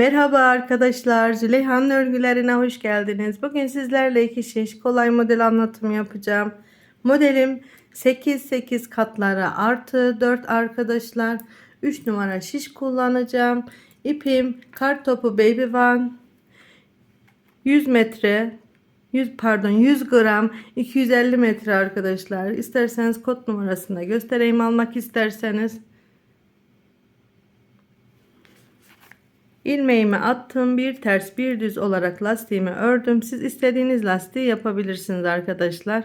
Merhaba arkadaşlar, Züleyha'nın örgülerine hoş geldiniz. Bugün sizlerle iki şiş kolay model anlatımı yapacağım. Modelim 8-8 katlara artı 4 arkadaşlar. 3 numara şiş kullanacağım. İpim kartopu baby one 100 metre 100 pardon 100 gram 250 metre arkadaşlar. İsterseniz kod numarasında göstereyim almak isterseniz. İlmeğimi attım. Bir ters bir düz olarak lastiğimi ördüm. Siz istediğiniz lastiği yapabilirsiniz arkadaşlar.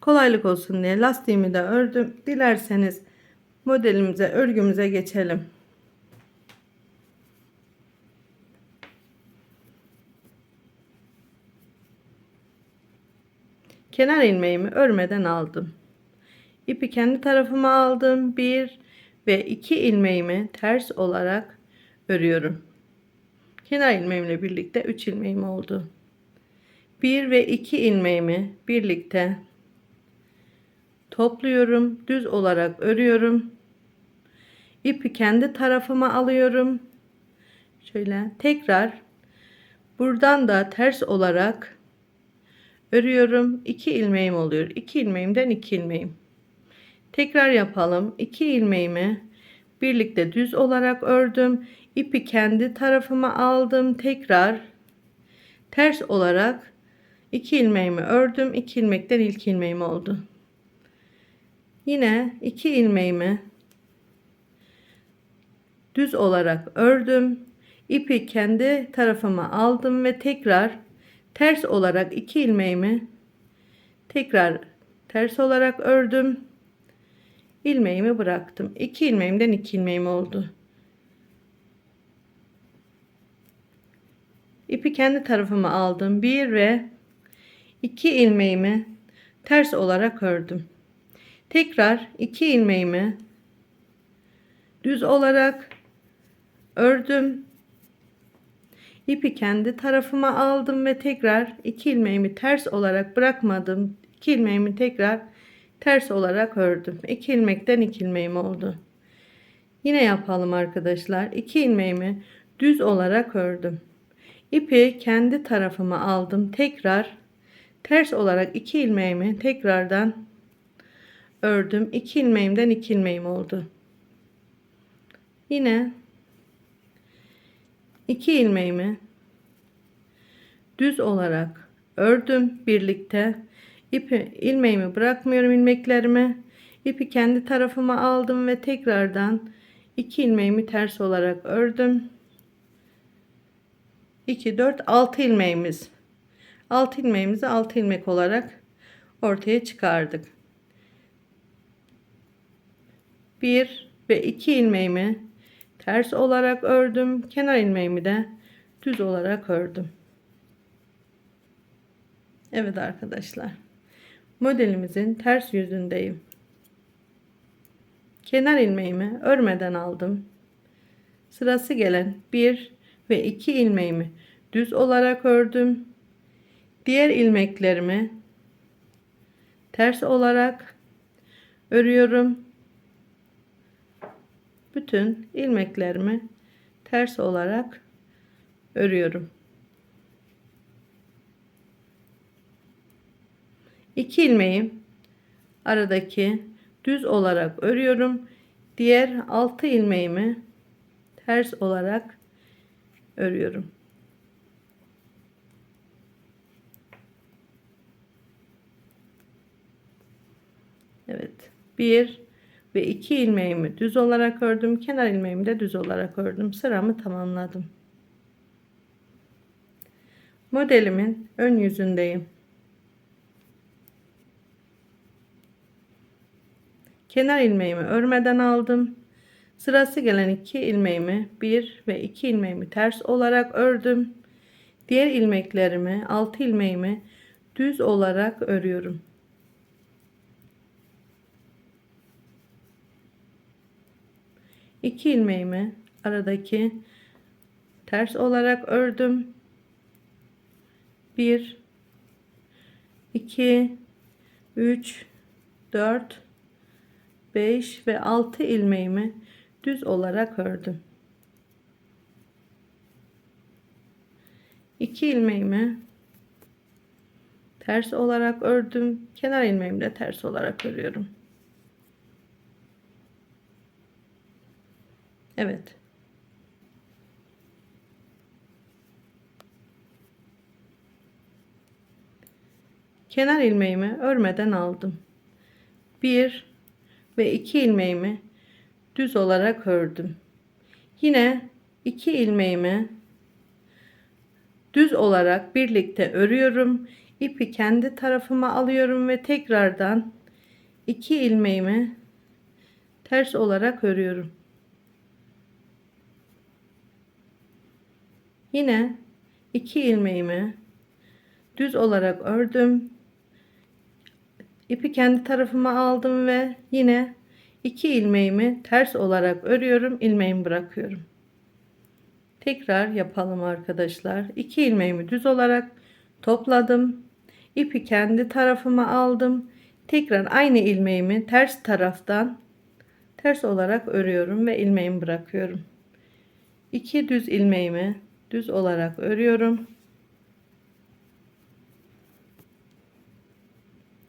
Kolaylık olsun diye lastiğimi de ördüm. Dilerseniz modelimize örgümüze geçelim. Kenar ilmeğimi örmeden aldım. İpi kendi tarafıma aldım. Bir ve iki ilmeğimi ters olarak örüyorum. Kenar ilmeğimle birlikte 3 ilmeğim oldu. 1 ve 2 ilmeğimi birlikte topluyorum. Düz olarak örüyorum. İpi kendi tarafıma alıyorum. Şöyle tekrar buradan da ters olarak örüyorum. 2 ilmeğim oluyor. 2 ilmeğimden 2 ilmeğim. Tekrar yapalım. 2 ilmeğimi birlikte düz olarak ördüm ipi kendi tarafıma aldım tekrar ters olarak iki ilmeğimi ördüm iki ilmekten ilk ilmeğim oldu. Yine iki ilmeğimi düz olarak ördüm ipi kendi tarafıma aldım ve tekrar ters olarak iki ilmeğimi tekrar ters olarak ördüm ilmeğimi bıraktım. İki ilmeğimden iki ilmeğim oldu ipi kendi tarafıma aldım. Bir ve iki ilmeğimi ters olarak ördüm. Tekrar iki ilmeğimi düz olarak ördüm. İpi kendi tarafıma aldım ve tekrar iki ilmeğimi ters olarak bırakmadım. İki ilmeğimi tekrar ters olarak ördüm. İki ilmekten iki ilmeğim oldu. Yine yapalım arkadaşlar. İki ilmeğimi düz olarak ördüm. İpi kendi tarafıma aldım. Tekrar ters olarak iki ilmeğimi tekrardan ördüm. İki ilmeğimden iki ilmeğim oldu. Yine iki ilmeğimi düz olarak ördüm birlikte. İpi ilmeğimi bırakmıyorum ilmeklerimi. İpi kendi tarafıma aldım ve tekrardan iki ilmeğimi ters olarak ördüm. 2 4 6 ilmeğimiz. 6 ilmeğimizi 6 ilmek olarak ortaya çıkardık. 1 ve 2 ilmeğimi ters olarak ördüm. Kenar ilmeğimi de düz olarak ördüm. Evet arkadaşlar modelimizin ters yüzündeyim. Kenar ilmeğimi örmeden aldım. Sırası gelen 1 ve iki ilmeğimi düz olarak ördüm. Diğer ilmeklerimi ters olarak örüyorum. Bütün ilmeklerimi ters olarak örüyorum. İki ilmeği aradaki düz olarak örüyorum. Diğer altı ilmeğimi ters olarak örüyorum. Evet. Bir ve iki ilmeğimi düz olarak ördüm. Kenar ilmeğimi de düz olarak ördüm. Sıramı tamamladım. Modelimin ön yüzündeyim. Kenar ilmeğimi örmeden aldım. Sırası gelen iki ilmeğimi bir ve iki ilmeğimi ters olarak ördüm. Diğer ilmeklerimi altı ilmeğimi düz olarak örüyorum. İki ilmeğimi aradaki ters olarak ördüm. Bir, iki, üç, dört, beş ve altı ilmeğimi düz olarak ördüm. 2 ilmeğimi ters olarak ördüm. Kenar ilmeğimi de ters olarak örüyorum. Evet. Kenar ilmeğimi örmeden aldım. 1 ve 2 ilmeğimi düz olarak ördüm. Yine 2 ilmeğimi düz olarak birlikte örüyorum. İpi kendi tarafıma alıyorum ve tekrardan 2 ilmeğimi ters olarak örüyorum. Yine 2 ilmeğimi düz olarak ördüm. İpi kendi tarafıma aldım ve yine 2 ilmeğimi ters olarak örüyorum. ilmeğimi bırakıyorum. Tekrar yapalım arkadaşlar. 2 ilmeğimi düz olarak topladım. İpi kendi tarafıma aldım. Tekrar aynı ilmeğimi ters taraftan ters olarak örüyorum ve ilmeğimi bırakıyorum. 2 düz ilmeğimi düz olarak örüyorum.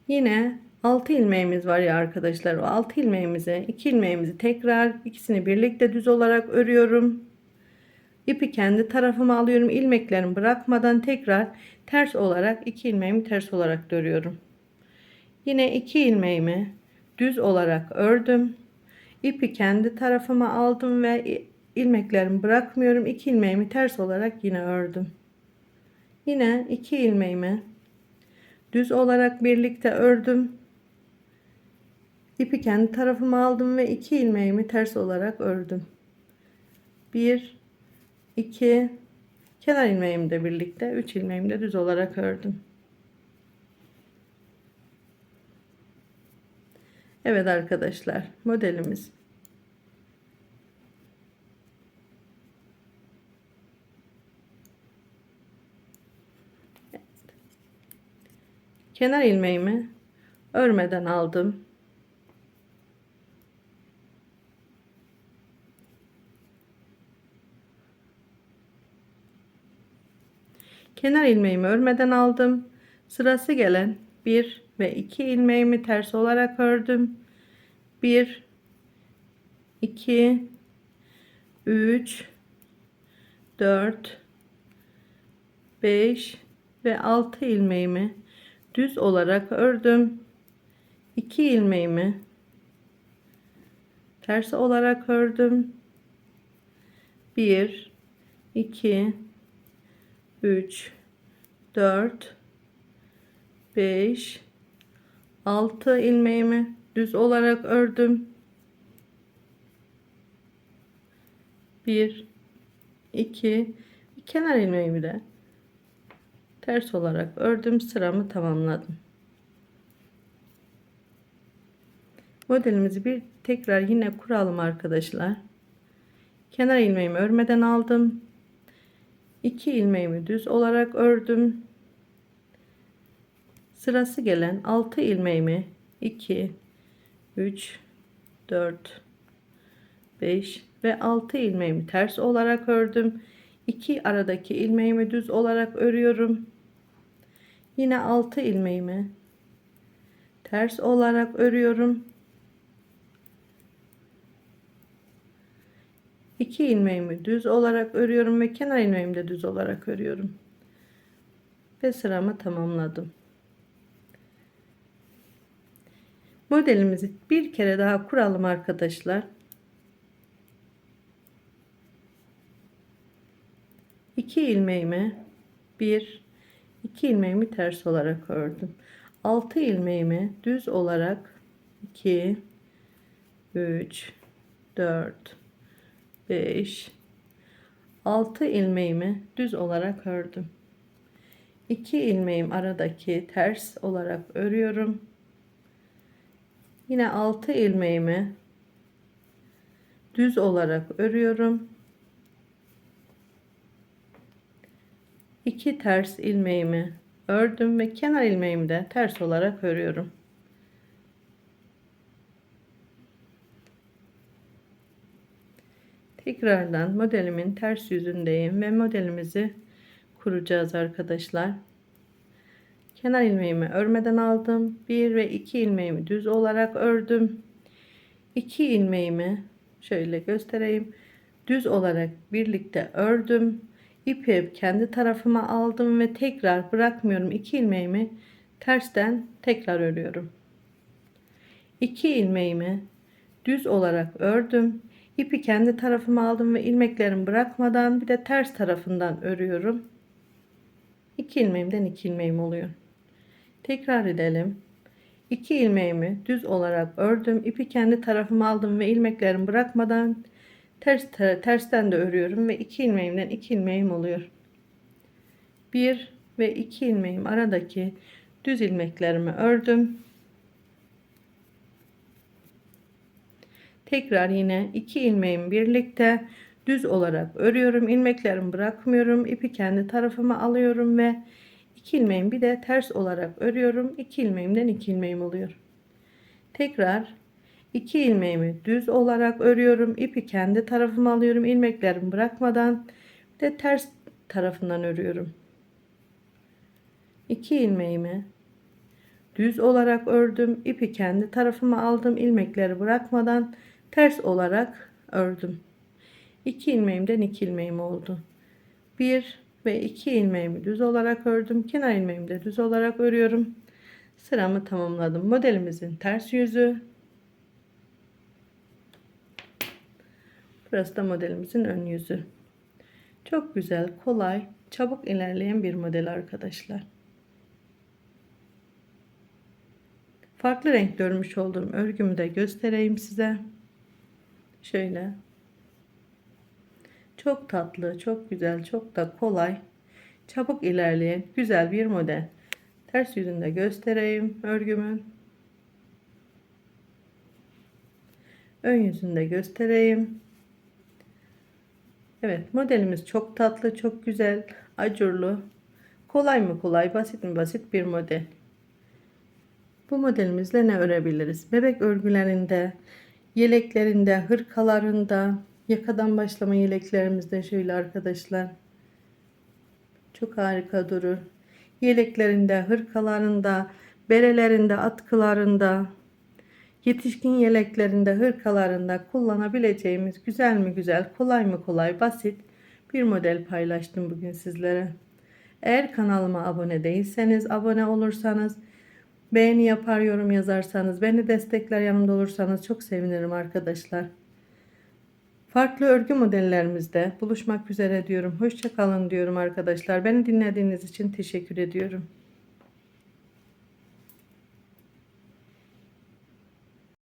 Yine 6 ilmeğimiz var ya arkadaşlar. O 6 ilmeğimizi, 2 ilmeğimizi tekrar ikisini birlikte düz olarak örüyorum. İpi kendi tarafıma alıyorum. ilmeklerimi bırakmadan tekrar ters olarak 2 ilmeğimi ters olarak örüyorum. Yine 2 ilmeğimi düz olarak ördüm. İpi kendi tarafıma aldım ve ilmeklerimi bırakmıyorum. 2 ilmeğimi ters olarak yine ördüm. Yine 2 ilmeğimi düz olarak birlikte ördüm. İpi kendi tarafıma aldım ve 2 ilmeğimi ters olarak ördüm. 1 2 kenar ilmeğimi de birlikte 3 ilmeğimi de düz olarak ördüm. Evet arkadaşlar modelimiz kenar ilmeğimi örmeden aldım. Kenar ilmeğimi örmeden aldım. Sırası gelen 1 ve 2 ilmeğimi ters olarak ördüm. 1 2 3 4 5 ve 6 ilmeğimi düz olarak ördüm. 2 ilmeğimi ters olarak ördüm. 1 2 3 4 5 6 ilmeğimi düz olarak ördüm. 1 2 kenar ilmeğimi de ters olarak ördüm sıramı tamamladım. Modelimizi bir tekrar yine kuralım arkadaşlar. Kenar ilmeğimi örmeden aldım 2 ilmeğimi düz olarak ördüm. Sırası gelen 6 ilmeğimi 2 3 4 5 ve 6 ilmeğimi ters olarak ördüm. 2 aradaki ilmeğimi düz olarak örüyorum. Yine 6 ilmeğimi ters olarak örüyorum. 2 ilmeğimi düz olarak örüyorum ve kenar ilmeğimi de düz olarak örüyorum. Ve sıramı tamamladım. Modelimizi bir kere daha kuralım arkadaşlar. 2 ilmeğimi 1 2 ilmeğimi ters olarak ördüm. 6 ilmeğimi düz olarak 2 3 4 5 6 ilmeğimi düz olarak ördüm. 2 ilmeğim aradaki ters olarak örüyorum. Yine 6 ilmeğimi düz olarak örüyorum. 2 ters ilmeğimi ördüm ve kenar ilmeğimi de ters olarak örüyorum. Tekrardan modelimin ters yüzündeyim ve modelimizi kuracağız arkadaşlar. Kenar ilmeğimi örmeden aldım. 1 ve 2 ilmeğimi düz olarak ördüm. 2 ilmeğimi şöyle göstereyim. Düz olarak birlikte ördüm. İpi kendi tarafıma aldım ve tekrar bırakmıyorum. 2 ilmeğimi tersten tekrar örüyorum. 2 ilmeğimi düz olarak ördüm. İpi kendi tarafıma aldım ve ilmeklerimi bırakmadan bir de ters tarafından örüyorum. 2 ilmeğimden 2 ilmeğim oluyor. Tekrar edelim. 2 ilmeğimi düz olarak ördüm. İpi kendi tarafıma aldım ve ilmeklerimi bırakmadan ters tersten de örüyorum ve 2 ilmeğimden 2 ilmeğim oluyor. 1 ve 2 ilmeğim aradaki düz ilmeklerimi ördüm. Tekrar yine 2 ilmeğimi birlikte düz olarak örüyorum. İlmeklerimi bırakmıyorum. İpi kendi tarafıma alıyorum ve 2 ilmeğimi bir de ters olarak örüyorum. 2 ilmeğimden 2 ilmeğim oluyor. Tekrar 2 ilmeğimi düz olarak örüyorum. İpi kendi tarafıma alıyorum. İlmeklerimi bırakmadan bir de ters tarafından örüyorum. 2 ilmeğimi düz olarak ördüm. İpi kendi tarafıma aldım. ilmekleri bırakmadan ters olarak ördüm. 2 ilmeğimden 2 ilmeğim oldu. 1 ve 2 ilmeğimi düz olarak ördüm. Kenar ilmeğimi de düz olarak örüyorum. Sıramı tamamladım. Modelimizin ters yüzü. Burası da modelimizin ön yüzü. Çok güzel, kolay, çabuk ilerleyen bir model arkadaşlar. Farklı renk örmüş olduğum örgümü de göstereyim size. Şöyle. Çok tatlı, çok güzel, çok da kolay, çabuk ilerleyen güzel bir model. Ters yüzünde göstereyim örgümün. Ön yüzünde göstereyim. Evet modelimiz çok tatlı, çok güzel, acurlu. Kolay mı kolay, basit mi basit bir model. Bu modelimizle ne örebiliriz? Bebek örgülerinde, yeleklerinde, hırkalarında, yakadan başlama yeleklerimizde şöyle arkadaşlar. Çok harika durur. Yeleklerinde, hırkalarında, berelerinde, atkılarında, yetişkin yeleklerinde, hırkalarında kullanabileceğimiz güzel mi güzel, kolay mı kolay, basit bir model paylaştım bugün sizlere. Eğer kanalıma abone değilseniz, abone olursanız, beğeni yapar, yorum yazarsanız, beni destekler yanımda olursanız çok sevinirim arkadaşlar. Farklı örgü modellerimizde buluşmak üzere diyorum. Hoşçakalın diyorum arkadaşlar. Beni dinlediğiniz için teşekkür ediyorum.